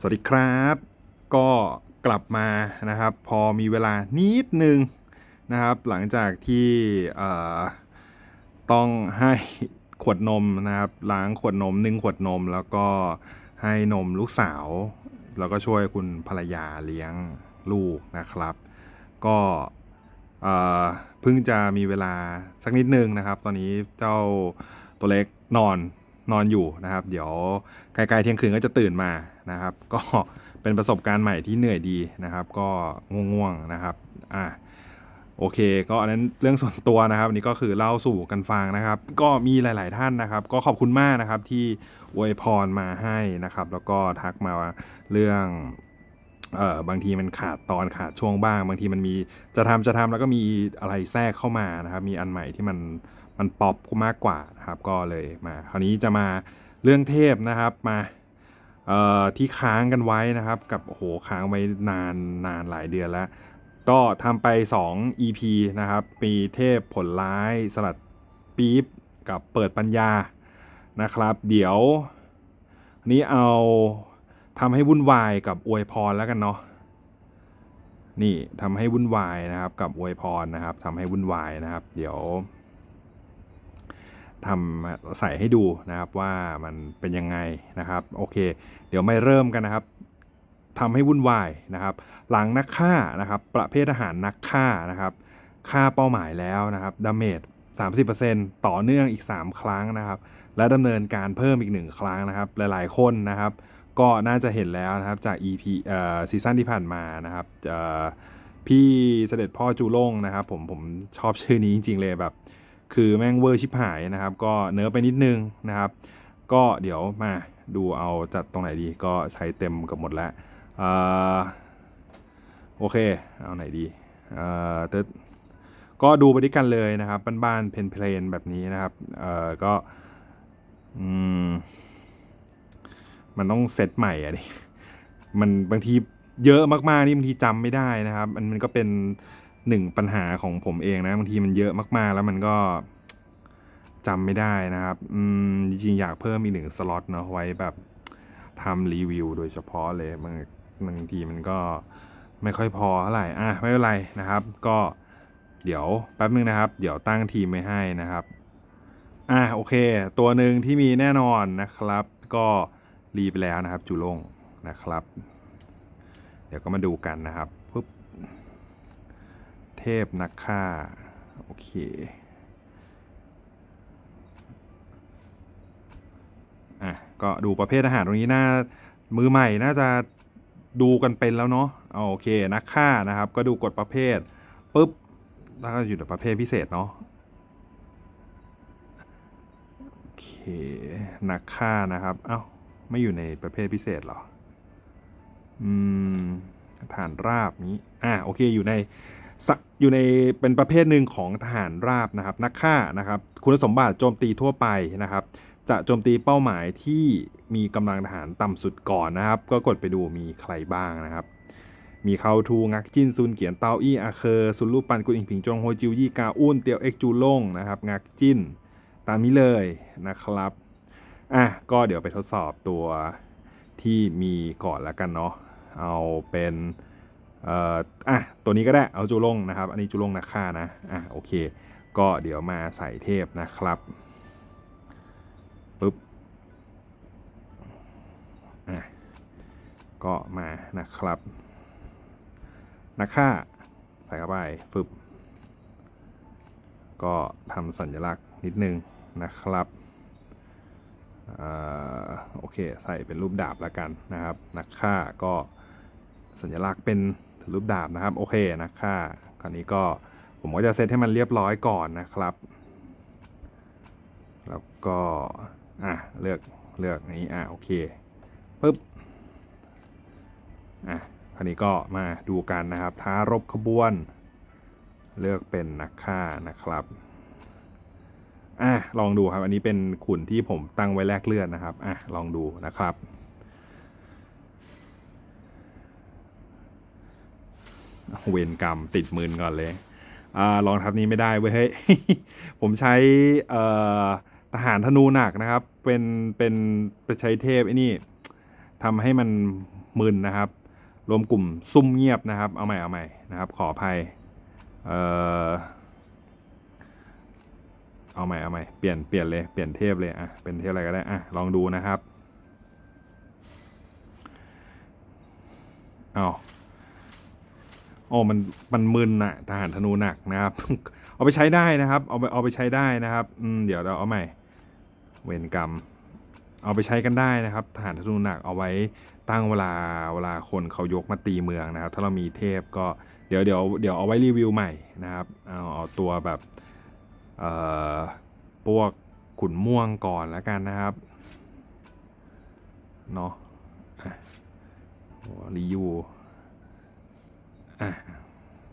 สวัสดีครับ ก็กลับมานะครับ พอมีเวลานิดนึงนะครับ หลังจากที่ต้องให้ขวดนมนะครับ ล้างขวดนมนึ่งขวดนม แล้วก็ให้นมลูกสาว แล้วก็ช่วยคุณภรรยาเลี้ยงลูกนะครับ ก็เอ่อเพิ่งจะมีเวลาสักนิดนึงนะครับ ตอนนี้เจ้าตัวเล็กนอนนอนอยู่นะครับ เดี๋ยวใกล้ๆเที่ยงคืนก็จะตื่นมา นะครับ ก็เป็นประสบการณ์ใหม่ที่เหนื่อยดีนะครับ ก็ง่วงๆนะครับอะโอเค ก็อันนั้นเรื่องส่วนตัวนะครับนนี้ก็คือเล่าสู่กันฟังนะครับ ก็มีหลาย ๆ ท่านนะครับ ก็ขอบคุณมากนะครับที่อวยพรมาให้นะครับ แล้วก็ทักมาเรื่องเอ่อบางทีมันขาดตอนขาดช่วงบ้าง บางทีมันมีจะทำจะทำแล้วก็มีอะไรแทรกเข้ามานะครับ มีอันใหม่ที่มันมันป๊อปมากกว่านะครับ ก็เลยมา คราวนี้จะมาเรื่องเทพนะครับมา ที่ค้างกันไว้นะครับ กับโหค้างไว้นานนานหลายเดือนแล้ว ก็ทำไป 2 EP นะครับมีเทพผลร้ายสลัดปี๊บกับเปิดปัญญานะครับ เดี๋ยวนี้เอาทำให้วุ่นวายกับอวยพรแล้วกันเนาะนี่ทำให้วุ่นวายนะครับ กับอวยพรนะครับทำให้วุ่นวายนะครับ เดี๋ยว ทำใส่ให้ดูนะครับว่ามันเป็นยังไงนะครับโอเค เดี๋ยวไม่เริ่มกันนะครับทำให้วุ่นวายนะครับ หลังนักฆ่านะครับ ประเภททหารนักฆ่านะครับฆ่าเป้าหมายแล้วนะครับดาเมจ30%ต่อเนื่องอีก 3 ครั้งนะครับ และดำเนินการเพิ่มอีก 1 ครั้งนะครับ หลายๆคนนะครับ ก็น่าจะเห็นแล้วนะครับจาก EP เอ่อซีซั่นที่ผ่านมานะครับพี่เสด็จพ่อจูล่งนะครับ ผมผมชอบชื่อนี้จริง ๆ เลยแบบ คือแม่งเวอร์ชิบหายนะครับ ก็เนื้อไปนิดนึงนะครับ ก็เดี๋ยวมาดูเอาจัดตรงไหนดีก็ใช้เต็มกับหมดแล้วอโอเค เอาไหนดีเอ่อก็ดูไปด้วยกันเลยนะครับบ้านๆเพลนๆแบบนี้นะครับเอ่อก็อืมมันต้องเซตใหม่อะดิมันบางทีเยอะมากๆนี่บางทีจำไม่ได้นะครับ มันมันก็เป็น หนึ่งปัญหาของผมเองนะบางทีมันเยอะมากๆ แล้วมันก็จำไม่ได้นะครับอืมจริงๆอยากเพิ่มอีกหนึ่งสล็อตเนาะไว้แบบทำรีวิวโดยเฉพาะเลยบางบางทีมันก็ไม่ค่อยพอเท่าไหร่อะไม่เป็นไรนะครับ ก็เดี๋ยวแป๊บนึงนะครับ เดี๋ยวตั้งทีมไว้ให้นะครับอะโอเค ตัวหนึ่งที่มีแน่นอนนะครับ ก็รีไปแล้วนะครับจูลงนะครับ เดี๋ยวก็มาดูกันนะครับ พนักฆ่า โอเค อะ ก็ดูประเภทอาหารตรงนี้น่ามือใหม่น่าจะดูกันเป็นแล้วเนาะเอโอเคนักฆ่านะครับ ก็ดูกฎประเภทปุ๊บแล้วก็อยู่ในประเภทพิเศษเนาะโอเคนักฆ่านะครับ เอ้าไม่อยู่ในประเภทพิเศษเหรอ อืมทารราบนี้ อ่าโอเคอยู่ใน อยู่ในเป็นประเภทหนึ่งของทหารราบนะครับ นักฆ่านะครับ คุณสมบัติโจมตีทั่วไปนะครับ จะโจมตีเป้าหมายที่มีกำลังทหารต่ำสุดก่อนนะครับ ก็กดไปดูมีใครบ้างนะครับ มีเขาทูงักจินซุนเกียนเตาอี้อาเคอร์ซุนลูกปันกุนอิงผิงจงโฮจิวยี่กาอุ้นเตียวเอ็กจูล่งนะครับงักจินตามนี้เลยนะครับอะก็เดี๋ยวไปทดสอบตัวที่มีก่อนแล้วกันเนาะเอาเป็น เอ่ออะตัวนี้ก็ได้เอาจูลงนะครับ อันนี้จูลงนักฆ่านะอะโอเค ก็เดี๋ยวมาใส่เทพนะครับปึ๊บอะก็มานะครับ นักฆ่าใส่เข้าไปฟึบก็ทำสัญลักษณ์นิดนึงนะครับอ่าโอเค ใส่เป็นรูปดาบแล้วกันนะครับ นักฆ่าก็สัญลักษณ์เป็น รูปดาบนะครับ โอเคนักฆ่าคราวนี้ก็ผมก็จะเซตให้มันเรียบร้อยก่อนนะครับ แล้วก็อะเลือกเลือกนี้อะโอเคปึ๊บอะคราวนี้ก็มาดูกันนะครับ ท้ารบขบวน เลือกเป็นนักฆ่านะครับอะลองดูครับ อันนี้เป็นขุนที่ผมตั้งไว้แลกเลือดนะครับอะลองดูนะครับ เวรกรรมติดมืนก่อนเลยอลองทับนี้ไม่ได้เว้ยเฮ้ยผมใช้ทหารธนูหนักนะครับ เป็นเป็นไปใช้เทพไอ้นี่ทำให้มันมึนนะครับ รวมกลุ่มซุ่มเงียบนะครับ เอาใหม่เอาใหม่นะครับ ขออภัยเออเอาใหม่เอาใหม่เปลี่ยนเปลี่ยนเลยเปลี่ยนเทพเลยอะเป็นเทพอะไรก็ได้อะลองดูนะครับเอา โอ้มันมันมึนอะทหารธนูหนักนะครับ เอาไปใช้ได้นะครับ เอาไปเอาไปใช้ได้นะครับอืมเดี๋ยวเราเอาใหม่ เวรกรรม เอาไปใช้กันได้นะครับทหารธนูหนักเอาไว้ตั้งเวลาเวลาคนเขายกมาตีเมืองนะครับ ถ้าเรามีเทพก็เดี๋ยวเดี๋ยวเดี๋ยวเอาไว้รีวิวใหม่นะครับเอาเอาตัวแบบเอ่อพวกขุนม่วงก่อนแล้วกันนะครับเนาะอะโอ้รียูอะ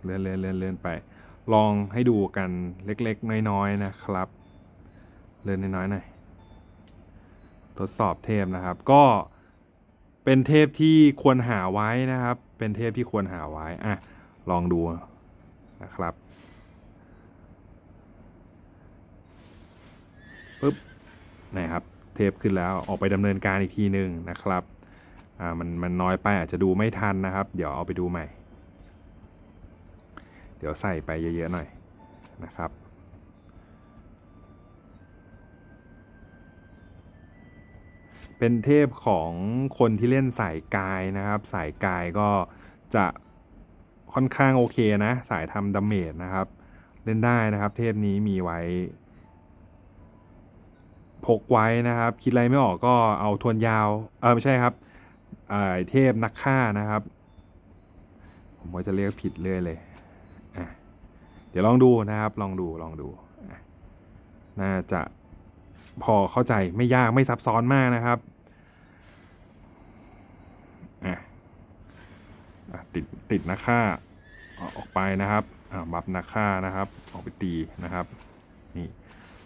เลื่อนเลื่อนเลื่อนเลื่อนไป ลองให้ดูกันเล็กๆ น้อยๆนะครับ เลื่อนน้อยๆหน่อยทดสอบเทพนะครับ ก็เป็นเทพที่ควรหาไว้นะครับ เป็นเทพที่ควรหาไว้อะลองดูนะครับปึ๊บนะครับเทพขึ้นแล้วออกไปดำเนินการอีกทีหนึ่งนะครับ อ่ามันมันน้อยไปอาจจะดูไม่ทันนะครับ เดี๋ยวเอาไปดูใหม่ ดี๋ยวใส่ไปเยอะๆหน่อยนะครับ เป็นเทพของคนที่เล่นสายกายนะครับ สายกายก็จะค่อนข้างโอเคนะ สายทำดาเมจนะครับ เล่นได้นะครับ เทพนี้มีไว้ พกไว้นะครับ คิดอะไรไม่ออกก็เอาทวนยาว เออไม่ใช่ครับเอ่อเทพนักฆ่านะครับ ผมก็จะเรียกผิดเรื่อยเลย เดี๋ยวลองดูนะครับ ลองดูลองดู น่าจะพอเข้าใจไม่ยากไม่ซับซ้อนมากนะครับติดติดนักฆ่าออกไปนะครับบัฟนักฆ่านะครับ ออกไปตีนะครับ นี่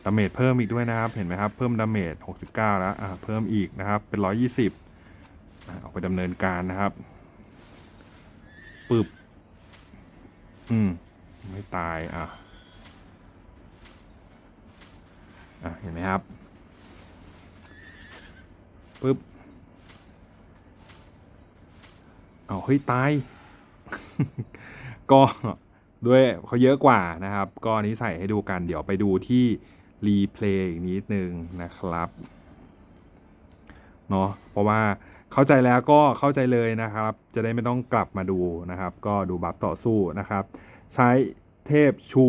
ดาเมจเพิ่มอีกด้วยนะครับ เห็นไหมครับ เพิ่มดาเมจ69 แล้วอ่าเพิ่มอีกนะครับ เป็น 120อะออกไปดำเนินการนะครับ ปึบ อืม ไม่ตายอะอะเห็นไหมครับปึ๊บเอาเฮ้ยตาย ก็ด้วยเขาเยอะกว่านะครับ ก็อันนี้ใส่ให้ดูกัน เดี๋ยวไปดูที่รีเพลย์อีกนิดนึงนะครับเนาะเพราะว่าเข้าใจแล้วก็เข้าใจเลยนะครับ จะได้ไม่ต้องกลับมาดูนะครับ ก็ดูบัฟต่อสู้นะครับ ใช้เทพชู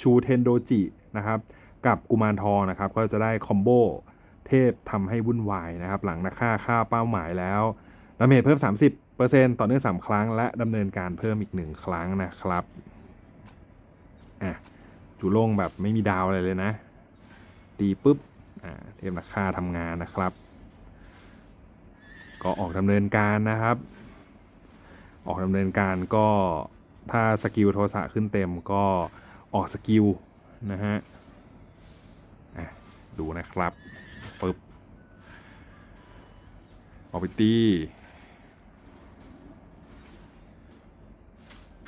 ชูเทนโดจินะครับกับกุมารทองนะครับก็จะได้คอมโบเทพทำให้วุ่นวายนะครับ หลังนักฆ่าฆ่าเป้าหมายแล้วดาเมจเพิ่ม 30%ต่อเนื่อง3ครั้ง และดำเนินการเพิ่มอีก 1 ครั้งนะครับอะจูโล่งแบบไม่มีดาวอะไรเลยนะตีปุ๊บอ่าเทพนักฆ่าทำงานนะครับ ก็ออกดำเนินการนะครับ ออกดำเนินการก็ ถ้าสกิลโทสะขึ้นเต็มก็ออกสกิลนะฮะดูนะครับปึ๊บออกไปตี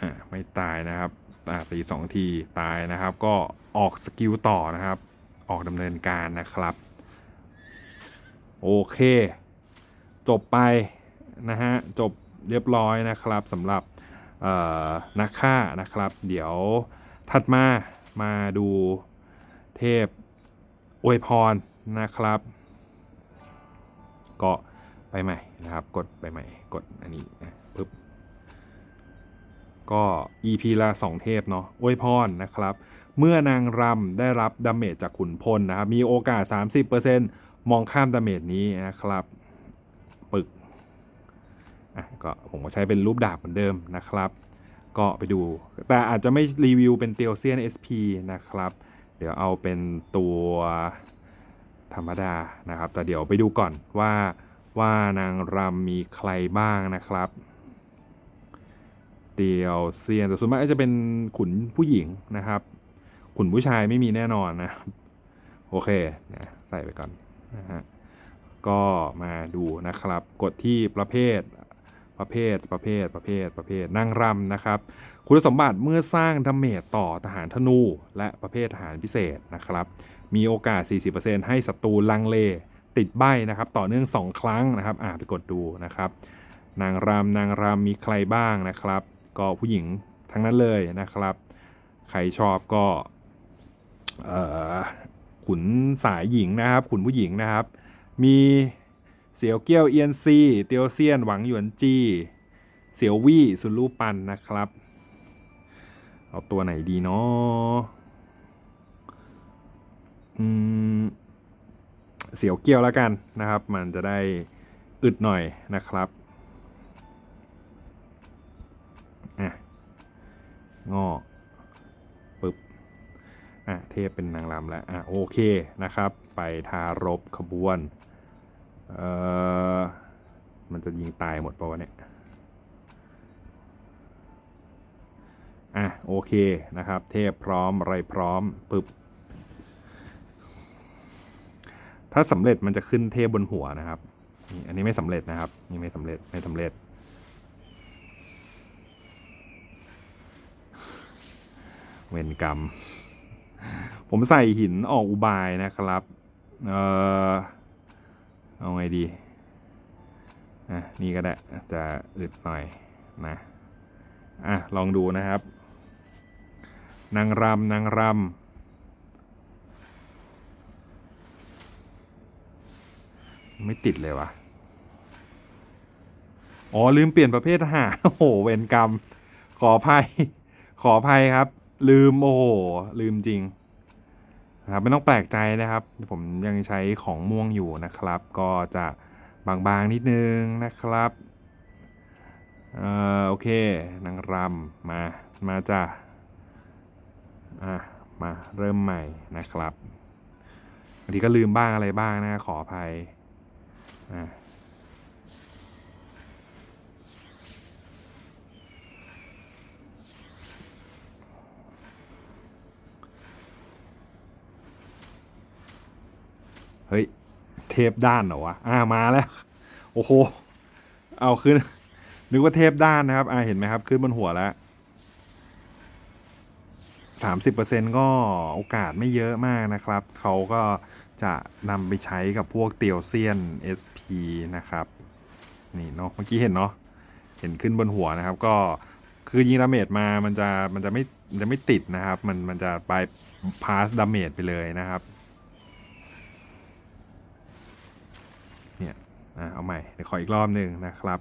อะไม่ตายนะครับอะตีสองทีตายนะครับ ก็ออกสกิลต่อนะครับ ออกดำเนินการนะครับ โอเค จบไปนะฮะ จบเรียบร้อยนะครับสำหรับ นักฆ่านะครับ เดี๋ยวถัดมามาดูเทพอวยพรนะครับ ก็ไปใหม่นะครับ กดไปใหม่ กดอันนี้นะปึ๊บก็ EP ละ2 เทพเนาะอวยพรนะครับ เมื่อนางรำได้รับดาเมจจากขุนพลนะครับ มีโอกาส 30%มองข้ามดาเมจนี้นะครับ ปึก อะก็ผมก็ใช้เป็นรูปดาบเหมือนเดิมนะครับ ก็ไปดู แต่อาจจะไม่รีวิวเป็นเตียวเซียน SP นะครับ เดี๋ยวเอาเป็นตัวธรรมดานะครับ แต่เดี๋ยวไปดูก่อนว่าว่านางรำมีใครบ้างนะครับ เตียวเซียนแต่ส่วนมากจะเป็นขุนผู้หญิงนะครับ ขุนผู้ชายไม่มีแน่นอนนะโอเคนะใส่ไปก่อนนะฮะก็มาดูนะครับ กดที่ประเภท ประเภทประเภทประเภทประเภทนั่งรำนะครับ คุณสมบัติเมื่อสร้างดาเมจต่อทหารธนู และประเภททหารพิเศษนะครับ มีโอกาส 40%ให้ศัตรูลังเลติดใบนะครับ ต่อเนื่อง 2 ครั้งนะครับ อ่าไปกดดูนะครับ นางรำนางรำมีใครบ้างนะครับ ก็ผู้หญิงทั้งนั้นเลยนะครับ ใครชอบก็ขุนสายหญิงนะครับ ขุนผู้หญิงนะครับ มี เสี่ยวเกี้ยวเอียนซี เตียวเซียนหวังหยวนจี เสี่ยววี่ซุนลู่ปันนะครับ เอาตัวไหนดีเนาะอืมเสียวเกี้ยวแล้วกันนะครับ มันจะได้อึดหน่อยนะครับอะงอปึ๊บอะเทพเป็นนางรำแล้วอะโอเคนะครับ ไปทารบขบวน เออมันจะยิงตายหมดปะวะเนี่ย อะ โอเคนะครับ เทพพร้อมอะไรพร้อมปึ๊บ ถ้าสำเร็จมันจะขึ้นเทพบนหัวนะครับ อันนี้ไม่สำเร็จนะครับ นี่ไม่สำเร็จไม่สำเร็จ เวรกรรม ผมใส่หินออกอุบายนะครับ เออ เอาไงดีอะนี่ก็ได้จะอึดหน่อยนะอะลองดูนะครับ นางรำนางรำไม่ติดเลยวะอ๋อ ลืมเปลี่ยนประเภททหารโอ้โห เวรกรรม ขออภัย ขออภัยครับ ลืม โอ้โห ลืมจริง นะครับไม่ต้องแปลกใจนะครับ ผมยังใช้ของม่วงอยู่นะครับ ก็จะบางๆนิดนึงนะครับเอ่อโอเคนางรำมามาจ้ะอะมาเริ่มใหม่นะครับบางทีก็ลืมบ้างอะไรบ้างนะขออภัยอะ เฮ้ย เทปด้านเหรอวะอ่ามาแล้ว โอ้โห เอาขึ้น นึกว่าเทปด้านนะครับ อ่าเห็นไหมครับ ขึ้นบนหัวแล้วสามสิบเปอร์เซ็นก็โอกาสไม่เยอะมากนะครับ เขาก็จะนำไปใช้กับพวกเตียวเซียน SP นะครับ นี่เนาะเมื่อกี้เห็นเนาะเห็นขึ้นบนหัวนะครับ ก็คือยิงดาเมจมามันจะมันจะไม่มันจะไม่ติดนะครับ มันมันจะไปพาสดาเมจไปเลยนะครับ เนะเอาใหม่เดี๋ยวขออีกรอบหนึ่งนะครับ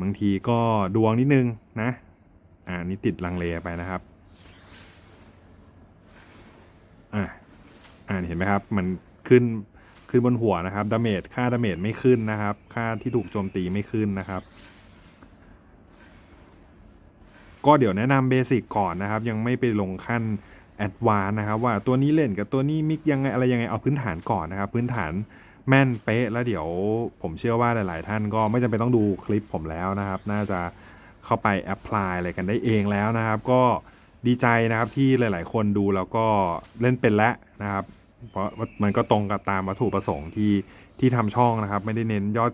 บางทีก็ดวงนิดนึงนะ อ่านี่ติดลังเลไปนะครับ อ่าอ่าเห็นไหมครับ มันขึ้นขึ้นบนหัวนะครับดาเมจค่าดาเมจไม่ขึ้นนะครับ ค่าที่ถูกโจมตีไม่ขึ้นนะครับ ก็เดี๋ยวแนะนำเบสิกก่อนนะครับ ยังไม่ไปลงขั้นแอดวานนะครับ ว่าตัวนี้เล่นกับตัวนี้มิกยังไงอะไรยังไงเอาพื้นฐานก่อนนะครับ พื้นฐาน แม่นเป๊ะแล้วเดี๋ยวผมเชื่อว่าหลาย ๆ ท่านก็ไม่จำเป็นต้องดูคลิปผมแล้วนะครับ น่าจะเข้าไปแอพพลายอะไรกันได้เองแล้วนะครับ ก็ดีใจนะครับที่หลาย ๆ คนดูแล้วก็เล่นเป็นแล้วนะครับ เพราะมันก็ตรงกับตามวัตถุประสงค์ที่ที่ทำช่องนะครับ ไม่ได้เน้นยอด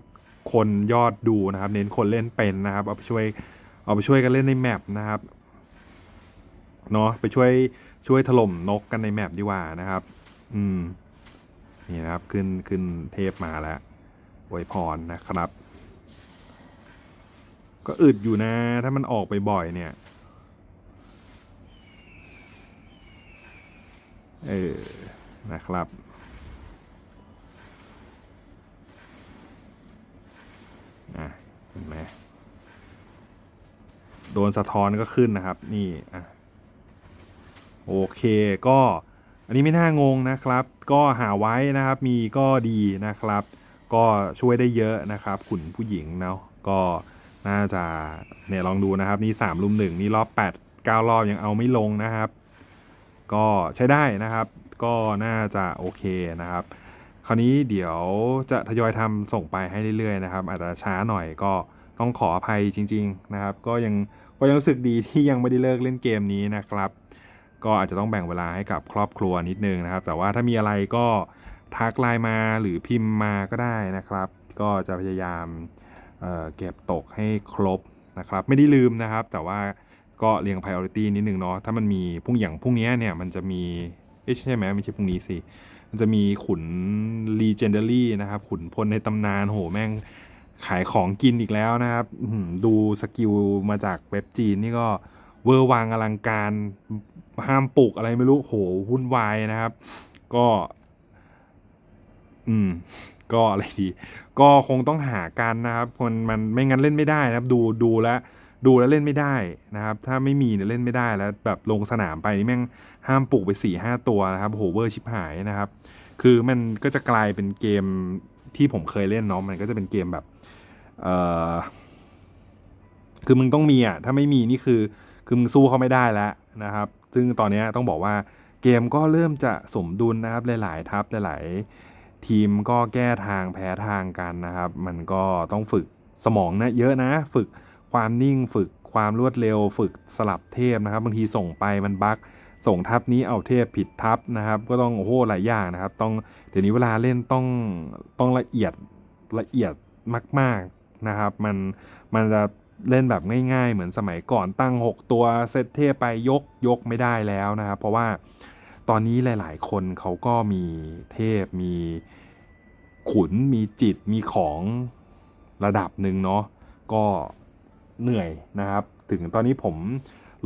คนยอดดูนะครับ เน้นคนเล่นเป็นนะครับ เอาไปช่วยเอาไปช่วยกันเล่นในแมปนะครับเนาะไปช่วยช่วยถล่มนกกันในแมปดีกว่านะครับ อืม นี่นะครับขึ้นขึ้นเทพมาแล้วอวยพรนะครับ ก็อึดอยู่นะ ถ้ามันออกไปบ่อยเนี่ยเออนะครับอะเห็นไหมโดนสะท้อนก็ขึ้นนะครับ นี่อะโอเคก็ อันนี้ไม่น่างงนะครับ ก็หาไว้นะครับมีก็ดีนะครับ ก็ช่วยได้เยอะนะครับ ขุนผู้หญิงเนาะก็น่าจะเนี่ยลองดูนะครับ นี่สามลุมหนึ่งนี่รอบแปดเก้ารอบยังเอาไม่ลงนะครับ ก็ใช้ได้นะครับ ก็น่าจะโอเคนะครับ คราวนี้เดี๋ยวจะทยอยทำส่งไปให้เรื่อยๆนะครับ อาจจะช้าหน่อยก็ต้องขออภัยจริง ๆนะครับ ก็ยังก็ยังรู้สึกดีที่ยังไม่ได้เลิกเล่นเกมนี้นะครับ ก็อาจจะต้องแบ่งเวลาให้กับครอบครัวนิดนึงนะครับ แต่ว่าถ้ามีอะไรก็ทักไลน์มาหรือพิมพ์มาก็ได้นะครับ ก็จะพยายามเเก็บตกให้ครบนะครับ ไม่ได้ลืมนะครับ แต่ว่าก็เรียง priority นิดนึงเนาะถ้ามันมีพุ่งอย่างพุ่งนี้เนี่ยมันจะมีเอ๊ะใช่ไหมไม่ใช่พุ่งนี้สิมันจะมีขุน legendary นะครับ ขุนพลในตำนานโหแม่งขายของกินอีกแล้วนะครับดูสกิลมาจากเว็บจีนนี่ก็เวอร์วางอลังการ ห้ามปลูกอะไรไม่รู้โหวุ่นวายนะครับ ก็ อืม ก็อะไรดี ก็คงต้องหากันนะครับมันมันไม่งั้นเล่นไม่ได้นะครับ ดูดูแล้วดูแล้วเล่นไม่ได้นะครับ ถ้าไม่มีเนี่ยเล่นไม่ได้แล้ว แบบลงสนามไปนี่แม่งห้ามปลูกไปสี่ห้าตัวนะครับโหเวอร์ชิบหายนะครับ คือมันก็จะกลายเป็นเกมที่ผมเคยเล่นเนาะมันก็จะเป็นเกมแบบเออคือมึงต้องมีอะถ้าไม่มีนี่คือ คือมึงสู้เขาไม่ได้แล้วนะครับ ซึ่งตอนนี้ต้องบอกว่าเกมก็เริ่มจะสมดุลนะครับหลายๆทัพหลายๆทีมก็แก้ทางแพ้ทางกันนะครับ มันก็ต้องฝึกสมองนะเยอะนะ ฝึกความนิ่งฝึกความรวดเร็ว ฝึกสลับเทพนะครับบางทีส่งไปมันบั๊กส่งทัพนี้เอาเทพผิดทัพนะครับ ก็ต้องโอ้โหหลายอย่างนะครับ ต้องเดี๋ยวนี้เวลาเล่นต้องต้องละเอียดละเอียดมาก ๆนะครับ มันมันจะ เล่นแบบง่ายๆ เหมือนสมัยก่อนตั้ง 6 ตัวเซตเทพไปยกยกไม่ได้แล้วนะครับ เพราะว่าตอนนี้หลายๆ คนเขาก็มีเทพมีขุนมีจิตมีของระดับหนึ่งเนาะก็เหนื่อยนะครับ ถึงตอนนี้ผม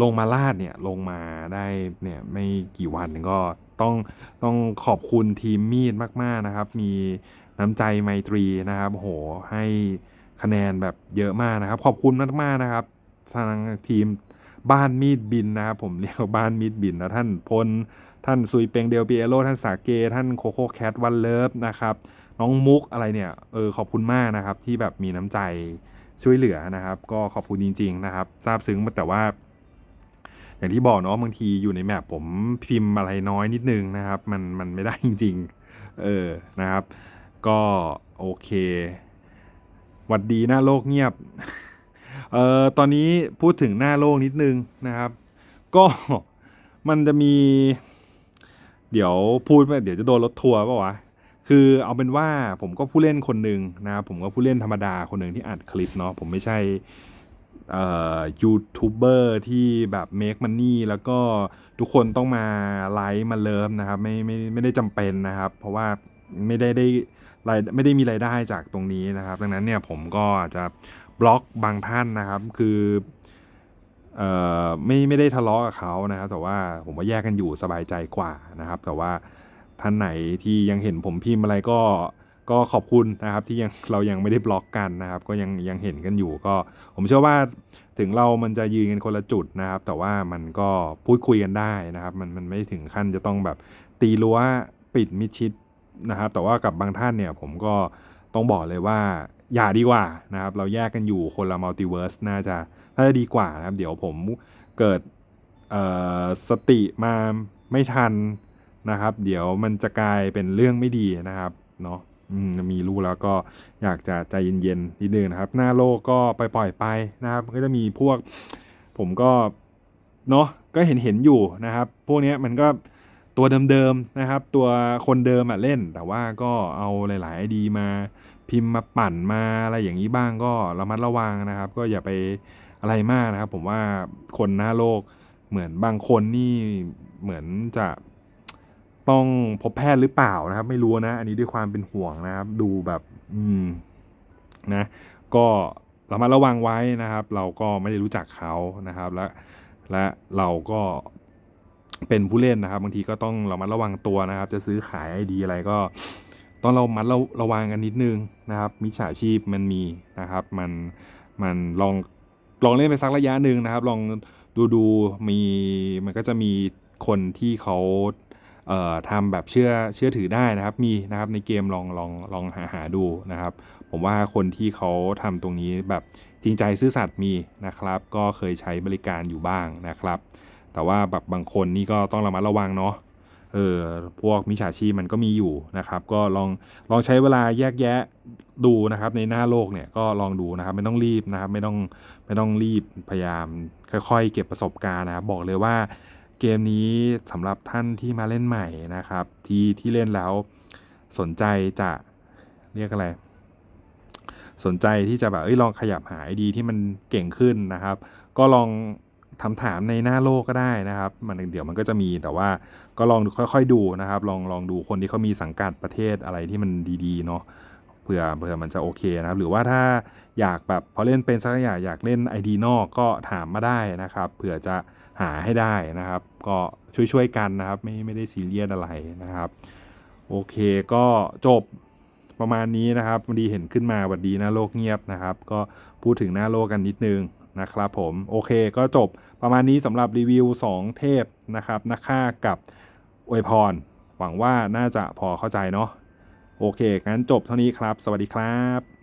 ลงมาลาดเนี่ยลงมาได้เนี่ยไม่กี่วันก็ต้องต้องขอบคุณทีมมีดมาก ๆนะครับ มีน้ำใจไมตรีนะครับโหให้ คะแนนแบบเยอะมากนะครับ ขอบคุณมากๆนะครับ ทางทีมบ้านมีดบินนะครับผมเรียกว่าบ้านมีดบินนะท่านพลท่านซุยเปงเดลเปียโรท่านสาเก ท่านโคโค่แคทวันเลิฟนะครับน้องมุกอะไรเนี่ยเออขอบคุณมากนะครับ ที่แบบมีน้ำใจช่วยเหลือนะครับ ก็ขอบคุณจริง ๆนะครับซาบซึ้งแต่ว่า อย่างที่บอกเนาะบางทีอยู่ในแมปผมพิมพ์อะไรน้อยนิดนึงนะครับ มันมันไม่ได้จริง ๆ เออนะครับ ก็โอเค หวัดดีหน้าโลกเงียบ เอ่อตอนนี้พูดถึงหน้าโลกนิดนึงนะครับ ก็มันจะมี เดี๋ยวพูดไปเดี๋ยวจะโดนรถทัวร์ป่าวะคือเอาเป็นว่าผมก็ผู้เล่นคนหนึ่งนะครับผมก็ผู้เล่นธรรมดาคนหนึ่งที่อัดคลิปเนาะผมไม่ใช่ยูทูบเบอร์ที่แบบเมคมันนี่แล้วก็ทุกคนต้องมาไลค์มาเลิฟนะครับ ไม่ไม่ไม่ได้จำเป็นนะครับ เพราะว่าไม่ได้ได้ รายไม่ได้มีรายได้จากตรงนี้นะครับ ดังนั้นเนี่ยผมก็อาจจะบล็อกบางท่านนะครับ คือเอ่อไม่ไม่ได้ทะเลาะกับเขานะครับ แต่ว่าผมว่าแยกกันอยู่สบายใจกว่านะครับ แต่ว่าท่านไหนที่ยังเห็นผมพิมพ์อะไรก็ก็ขอบคุณนะครับที่ยังเรายังไม่ได้บล็อกกันนะครับ ก็ยังยังเห็นกันอยู่ก็ ผมเชื่อว่าถึงเรามันจะยืนกันคนละจุดนะครับ แต่ว่ามันก็พูดคุยกันได้นะครับ มันมันไม่ถึงขั้นจะต้องแบบตีรั้วปิดมิชิด นะครับแต่ว่ากับบางท่านเนี่ยผมก็ต้องบอกเลยว่าอย่าดีกว่านะครับเราแยกกันอยู่คนละมัลติเวิร์สน่าจะน่าจะดีกว่านะครับ เดี๋ยวผมเกิดสติมาไม่ทันนะครับ เดี๋ยวมันจะกลายเป็นเรื่องไม่ดีนะครับเนาะอืมมีรู้แล้วก็อยากจะใจเย็นๆนิดนึงนะครับ หน้าโลกก็ไปปล่อยไปนะครับ ก็จะมีพวกผมก็เนาะก็เห็นเห็นอยู่นะครับ พวกนี้มันก็ ตัวเดิมๆนะครับ ตัวคนเดิมอะเล่น แต่ว่าก็เอาหลายๆไอดีมาพิมพ์มาปั่นมาอะไรอย่างนี้บ้างก็ระมัดระวังนะครับ ก็อย่าไปอะไรมากนะครับ ผมว่าคนหน้าโลกเหมือนบางคนนี่เหมือนจะต้องพบแพทย์หรือเปล่านะครับ ไม่รู้นะ อันนี้ด้วยความเป็นห่วงนะครับ ดูแบบอืมนะก็ระมัดระวังไว้นะครับ เราก็ไม่ได้รู้จักเขานะครับ และและเราก็ เป็นผู้เล่นนะครับบางทีก็ต้องเระมัดระวังตัวนะครับ จะซื้อขายไอดีอะไรก็ต้องเรามัดระระวังกันนิดนึงนะครับมิจฉาชีพมันมีนะครับ มันมันลองลองเล่นไปสักระยะหนึ่งนะครับ ลองดูดูมีมันก็จะมีคนที่เขาเอ่อทำแบบเชื่อเชื่อถือได้นะครับ มีนะครับในเกมลองลองลองหาหาดูนะครับ ผมว่าคนที่เขาทำตรงนี้แบบจริงใจซื่อสัตย์มีนะครับ ก็เคยใช้บริการอยู่บ้างนะครับ แต่ว่าแบบบางคนนี่ก็ต้องระมัดระวังเนาะเออพวกมิจฉาชีพมันก็มีอยู่นะครับ ก็ลองลองใช้เวลาแยกแยะดูนะครับ ในหน้าโลกเนี่ยก็ลองดูนะครับไม่ต้องรีบนะครับ ไม่ต้องไม่ต้องรีบพยายามค่อยๆ เก็บประสบการณ์นะครับบอกเลยว่าเกมนี้สำหรับท่านที่มาเล่นใหม่นะครับ ที่ที่เล่นแล้วสนใจจะเรียกอะไร สนใจที่จะแบบเอ้ยลองขยับหาไอดีที่มันเก่งขึ้นนะครับ ก็ลอง ทำถามในหน้าโลกก็ได้นะครับ มันเดี๋ยวมันก็จะมีแต่ว่าก็ลองค่อยๆดูนะครับ ลองลองดูคนที่เขามีสังกัดประเทศอะไรที่มันดีๆเนาะเผื่อเผื่อมันจะโอเคนะครับ หรือว่าถ้าอยากแบบพอเล่นเป็นสักอย่างอยากเล่น ID นอกก็ถามมาได้นะครับเผื่อจะหาให้ได้นะครับ ก็ช่วยๆกันนะครับ ไม่ไม่ได้ซีเรียสอะไรนะครับ โอเคก็จบประมาณนี้นะครับพอดีเห็นขึ้นมาวัดดีหน้าโลกเงียบนะครับ ก็พูดถึงหน้าโลกกันนิดนึงนะครับผมโอเคก็จบ ประมาณนี้สำหรับรีวิว 2 เทพนะครับนักฆ่ากับอวยพร หวังว่าน่าจะพอเข้าใจเนาะโอเค งั้นจบเท่านี้ครับ สวัสดีครับ